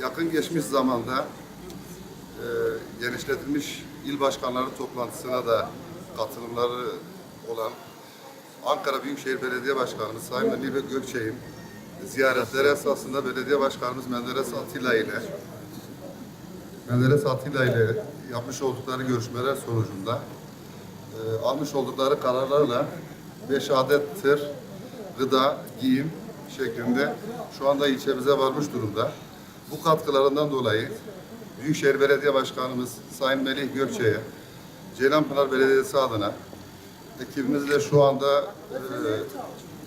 Yakın geçmiş zamanda e, genişletilmiş il başkanları toplantısına da katılımları olan Ankara Büyükşehir Belediye Başkanımız Sayın Nibe Gökçe'nin ziyaretleri esasında Belediye Başkanımız Menderes Atilla ile Menderes Atilla ile yapmış oldukları görüşmeler sonucunda e, almış oldukları kararlarla 5 adet tır, gıda, giyim şeklinde şu anda ilçemize varmış durumda. Bu katkılarından dolayı Büyükşehir Belediye Başkanımız Sayın Melih Gökçe'ye, Ceylanpınar Belediyesi adına ekibimizle şu anda e,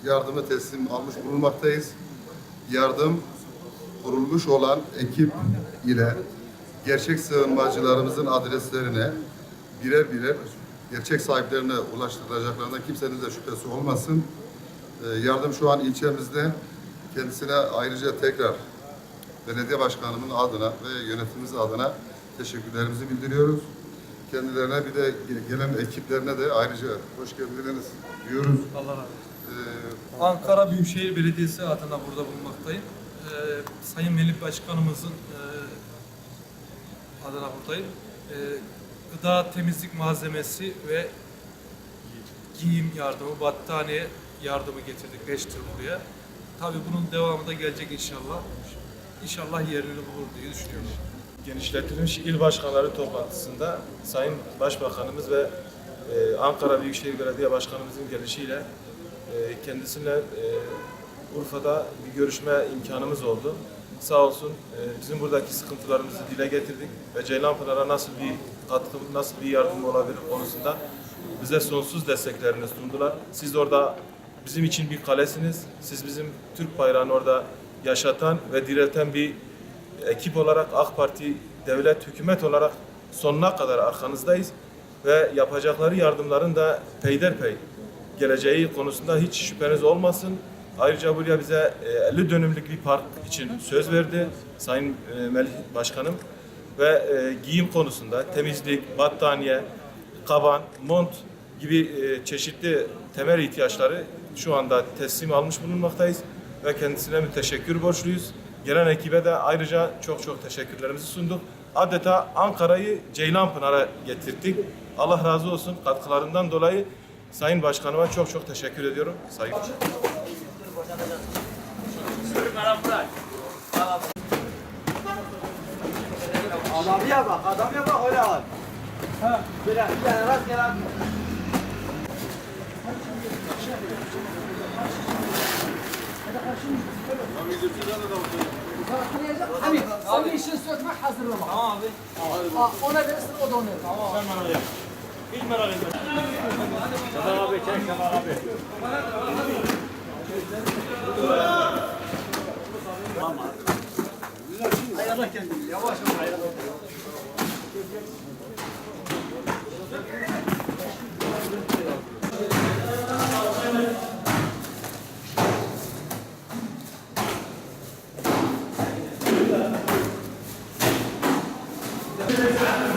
yardımı teslim almış bulunmaktayız. Yardım kurulmuş olan ekip ile gerçek sığınmacılarımızın adreslerine birer birer gerçek sahiplerine ulaştırılacaklarından kimsenin de şüphesi olmasın. Ee, yardım şu an ilçemizde. Kendisine ayrıca tekrar belediye başkanımın adına ve yönetimimiz adına teşekkürlerimizi bildiriyoruz. Kendilerine bir de ge- gelen ekiplerine de ayrıca hoş geldiniz diyoruz. Allah razı olsun. Ee, Ankara Büyükşehir Belediyesi adına burada bulunmaktayım. Ee, Sayın Melih Başkanımızın e, adına buradayım. Ee, gıda, temizlik malzemesi ve giyim yardımı, battaniye yardımı getirdik 5 tır buraya. Tabii bunun devamı da gelecek inşallah. İnşallah yerini bulur diye düşünüyorum. genişletilmiş il başkanları toplantısında Sayın Başbakanımız ve e, Ankara Büyükşehir Belediye Başkanımızın gelişiyle e, kendisiyle e, Urfa'da bir görüşme imkanımız oldu. Sağ olsun e, bizim buradaki sıkıntılarımızı dile getirdik ve Ceylanpınar'a nasıl bir katkı, nasıl bir yardım olabilir konusunda bize sonsuz desteklerini sundular. Siz orada bizim için bir kalesiniz. Siz bizim Türk bayrağını orada yaşatan ve dirilten bir ekip olarak AK Parti devlet hükümet olarak sonuna kadar arkanızdayız ve yapacakları yardımların da peyderpey geleceği konusunda hiç şüpheniz olmasın. Ayrıca buraya bize e, 50 dönümlük bir park için söz verdi Sayın e, Melih Başkanım ve e, giyim konusunda temizlik, battaniye, kaban, mont gibi e, çeşitli temel ihtiyaçları şu anda teslim almış bulunmaktayız ve kendisine müteşekkür borçluyuz. Gelen ekibe de ayrıca çok çok teşekkürlerimizi sunduk. Adeta Ankara'yı Ceylanpınar'a getirdik. Allah razı olsun katkılarından dolayı Sayın Başkanıma çok çok teşekkür ediyorum. Saygı. Adamya bak, adamya bak öyle al. Ha, bir tane rast gel abi. Abi, abi işin sökme hazırlama. Tamam abi. Ona verirsin o da onu. Tamam. Ayarla kendini, yavaş yavaş ayarla. Teşekkür